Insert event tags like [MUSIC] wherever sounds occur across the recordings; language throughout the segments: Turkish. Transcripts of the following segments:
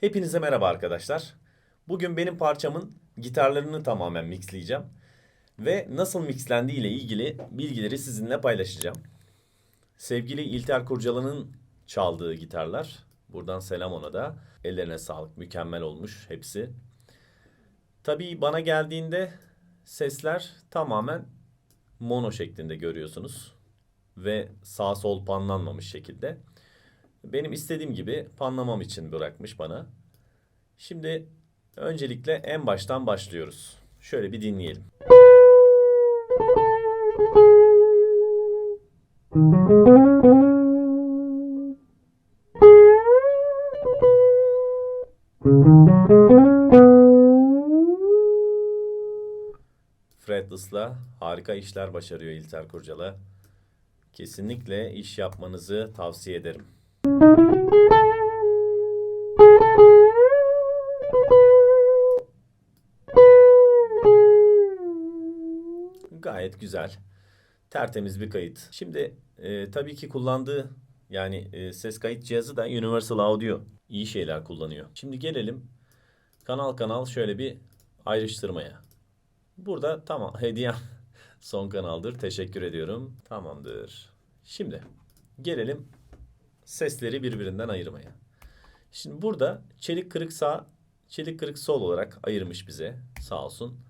Hepinize merhaba arkadaşlar. Bugün benim parçamın gitarlarını tamamen mixleyeceğim. Ve nasıl mixlendiği ile ilgili bilgileri sizinle paylaşacağım. Sevgili İlter Kurcalan'ın çaldığı gitarlar. Buradan selam ona da. Ellerine sağlık. Mükemmel olmuş hepsi. Tabii bana geldiğinde sesler tamamen mono şeklinde görüyorsunuz. Ve sağ sol panlanmamış şekilde. Benim istediğim gibi panlamam için bırakmış bana. Şimdi öncelikle en baştan başlıyoruz. Şöyle bir dinleyelim. Fretless'la harika işler başarıyor İlter Kurcala. Kesinlikle iş yapmanızı tavsiye ederim. Gayet güzel. Tertemiz bir kayıt. Şimdi e, tabii ki kullandığı yani e, ses kayıt cihazı da Universal Audio. İyi şeyler kullanıyor. Şimdi gelelim kanal kanal şöyle bir ayrıştırmaya. Burada tamam [LAUGHS] hediyem son kanaldır. Teşekkür ediyorum. Tamamdır. Şimdi gelelim sesleri birbirinden ayırmaya. Şimdi burada çelik kırık sağ, çelik kırık sol olarak ayırmış bize sağ olsun.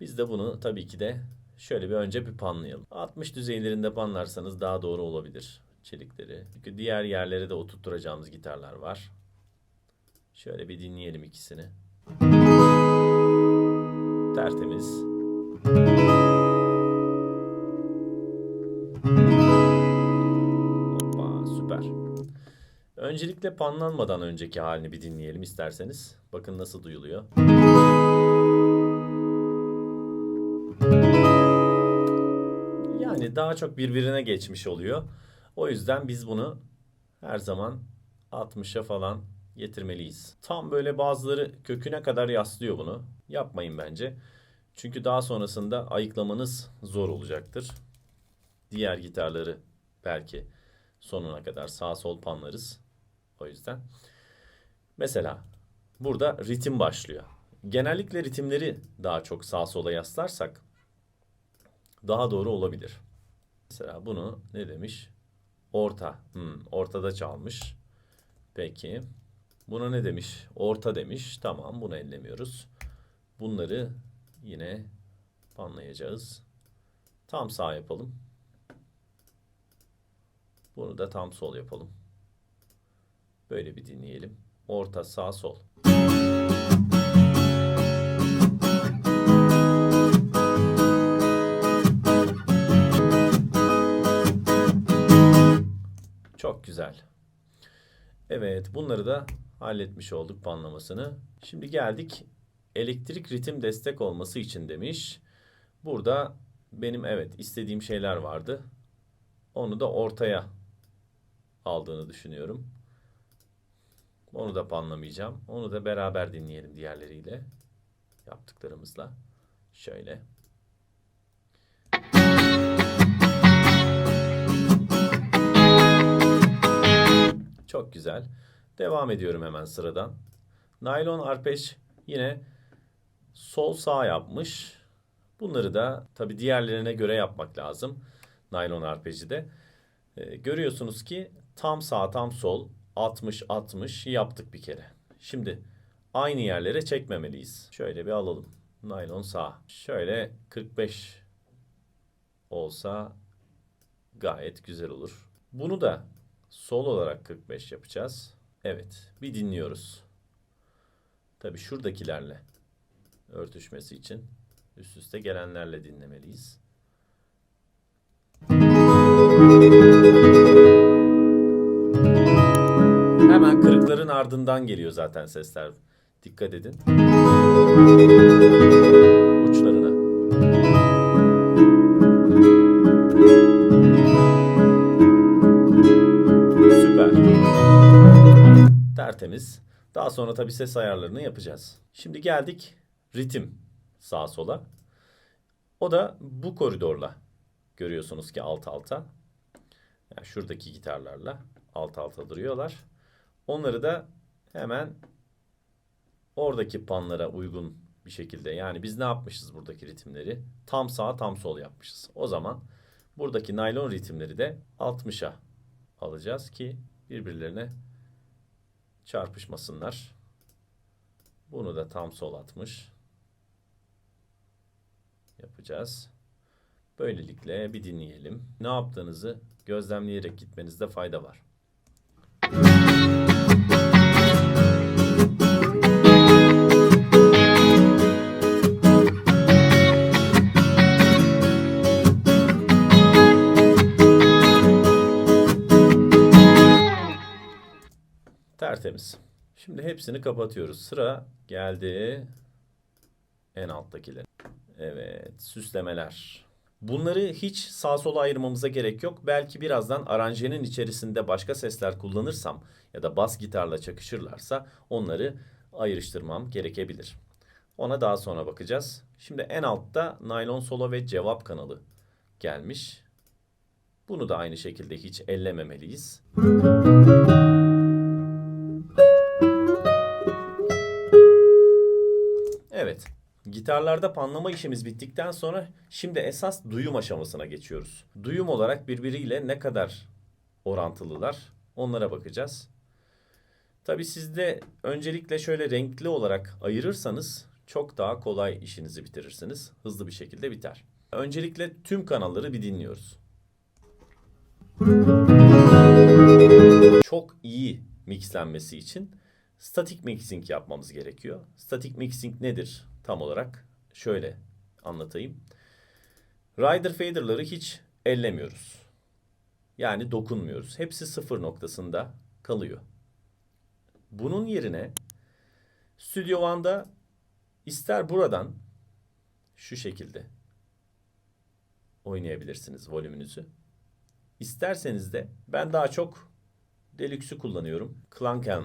Biz de bunu tabii ki de şöyle bir önce bir panlayalım. 60 düzeylerinde panlarsanız daha doğru olabilir çelikleri. Çünkü diğer yerlere de oturtturacağımız gitarlar var. Şöyle bir dinleyelim ikisini. Tertemiz. Hoppa Öncelikle panlanmadan önceki halini bir dinleyelim isterseniz. Bakın nasıl duyuluyor. Yani daha çok birbirine geçmiş oluyor. O yüzden biz bunu her zaman 60'a falan getirmeliyiz. Tam böyle bazıları köküne kadar yaslıyor bunu. Yapmayın bence. Çünkü daha sonrasında ayıklamanız zor olacaktır. Diğer gitarları belki sonuna kadar sağ sol panlarız. O yüzden. Mesela burada ritim başlıyor. Genellikle ritimleri daha çok sağ sola yaslarsak daha doğru olabilir. Mesela bunu ne demiş? Orta. Hmm, ortada çalmış. Peki. Buna ne demiş? Orta demiş. Tamam bunu ellemiyoruz. Bunları yine panlayacağız. Tam sağ yapalım. Bunu da tam sol yapalım. Böyle bir dinleyelim. Orta, sağ, sol. Çok güzel. Evet, bunları da halletmiş olduk panlamasını. Şimdi geldik elektrik ritim destek olması için demiş. Burada benim evet istediğim şeyler vardı. Onu da ortaya aldığını düşünüyorum. Onu da panlamayacağım. Onu da beraber dinleyelim diğerleriyle. Yaptıklarımızla. Şöyle. Çok güzel. Devam ediyorum hemen sıradan. Naylon arpej yine sol sağ yapmış. Bunları da tabii diğerlerine göre yapmak lazım. Naylon arpeji de. Ee, görüyorsunuz ki tam sağ tam sol 60 60 yaptık bir kere. Şimdi aynı yerlere çekmemeliyiz. Şöyle bir alalım. Naylon sağ. Şöyle 45 olsa gayet güzel olur. Bunu da sol olarak 45 yapacağız. Evet, bir dinliyoruz. Tabii şuradakilerle örtüşmesi için üst üste gelenlerle dinlemeliyiz. Hemen kırıkların ardından geliyor zaten sesler. Dikkat edin. Uçlarına. Süper. Tertemiz. Daha sonra tabii ses ayarlarını yapacağız. Şimdi geldik ritim sağa sola. O da bu koridorla görüyorsunuz ki alt alta. Yani şuradaki gitarlarla alt alta duruyorlar. Onları da hemen oradaki panlara uygun bir şekilde yani biz ne yapmışız buradaki ritimleri? Tam sağ tam sol yapmışız. O zaman buradaki naylon ritimleri de 60'a alacağız ki birbirlerine çarpışmasınlar. Bunu da tam sol atmış yapacağız. Böylelikle bir dinleyelim. Ne yaptığınızı gözlemleyerek gitmenizde fayda var. Tertemiz. Şimdi hepsini kapatıyoruz. Sıra geldi en alttakiler. Evet, süslemeler. Bunları hiç sağ sola ayırmamıza gerek yok. Belki birazdan aranjenin içerisinde başka sesler kullanırsam ya da bas gitarla çakışırlarsa onları ayrıştırmam gerekebilir. Ona daha sonra bakacağız. Şimdi en altta naylon solo ve cevap kanalı gelmiş. Bunu da aynı şekilde hiç ellememeliyiz. Evet. Gitarlarda panlama işimiz bittikten sonra şimdi esas duyum aşamasına geçiyoruz. Duyum olarak birbiriyle ne kadar orantılılar onlara bakacağız. Tabi sizde öncelikle şöyle renkli olarak ayırırsanız çok daha kolay işinizi bitirirsiniz. Hızlı bir şekilde biter. Öncelikle tüm kanalları bir dinliyoruz. Çok iyi mixlenmesi için static mixing yapmamız gerekiyor. Static mixing nedir? Tam olarak şöyle anlatayım. Rider fader'ları hiç ellemiyoruz. Yani dokunmuyoruz. Hepsi sıfır noktasında kalıyor. Bunun yerine Studio One'da ister buradan şu şekilde oynayabilirsiniz volümünüzü. İsterseniz de ben daha çok Deluxe'ü kullanıyorum. Klanken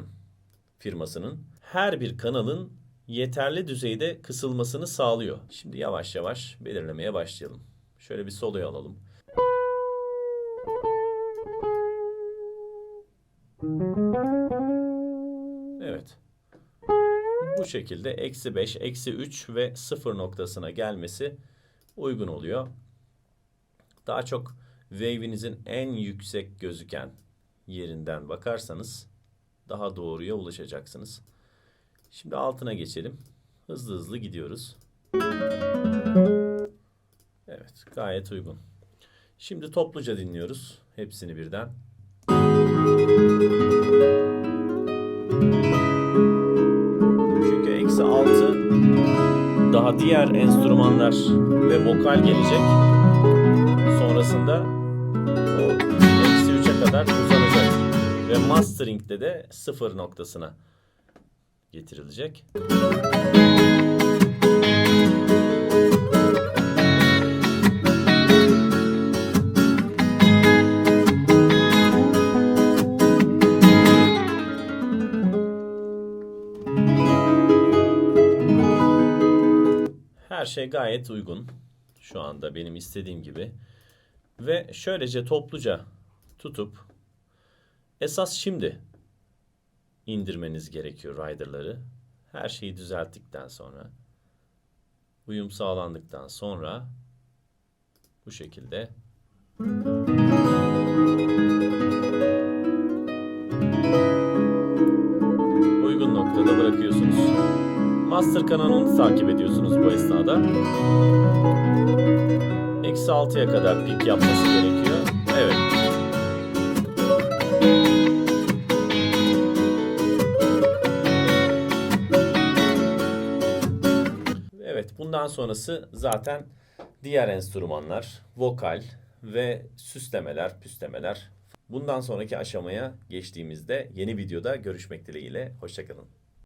firmasının her bir kanalın yeterli düzeyde kısılmasını sağlıyor. Şimdi yavaş yavaş belirlemeye başlayalım. Şöyle bir soloyu alalım. Evet. Bu şekilde eksi 5, eksi 3 ve 0 noktasına gelmesi uygun oluyor. Daha çok wave'inizin en yüksek gözüken yerinden bakarsanız daha doğruya ulaşacaksınız. Şimdi altına geçelim. Hızlı hızlı gidiyoruz. Evet, gayet uygun. Şimdi topluca dinliyoruz. Hepsini birden. Çünkü eksi altı daha diğer enstrümanlar ve vokal gelecek. Sonrasında o eksi üçe kadar uzanacak. Ve mastering'de de sıfır noktasına getirilecek. Her şey gayet uygun. Şu anda benim istediğim gibi. Ve şöylece topluca tutup esas şimdi indirmeniz gerekiyor rider'ları. Her şeyi düzelttikten sonra uyum sağlandıktan sonra bu şekilde uygun noktada bırakıyorsunuz. Master kanalını takip ediyorsunuz bu esnada. Eksi 6'ya kadar pik yapması gerekiyor. Bundan sonrası zaten diğer enstrümanlar, vokal ve süslemeler, püslemeler. Bundan sonraki aşamaya geçtiğimizde yeni videoda görüşmek dileğiyle. Hoşçakalın.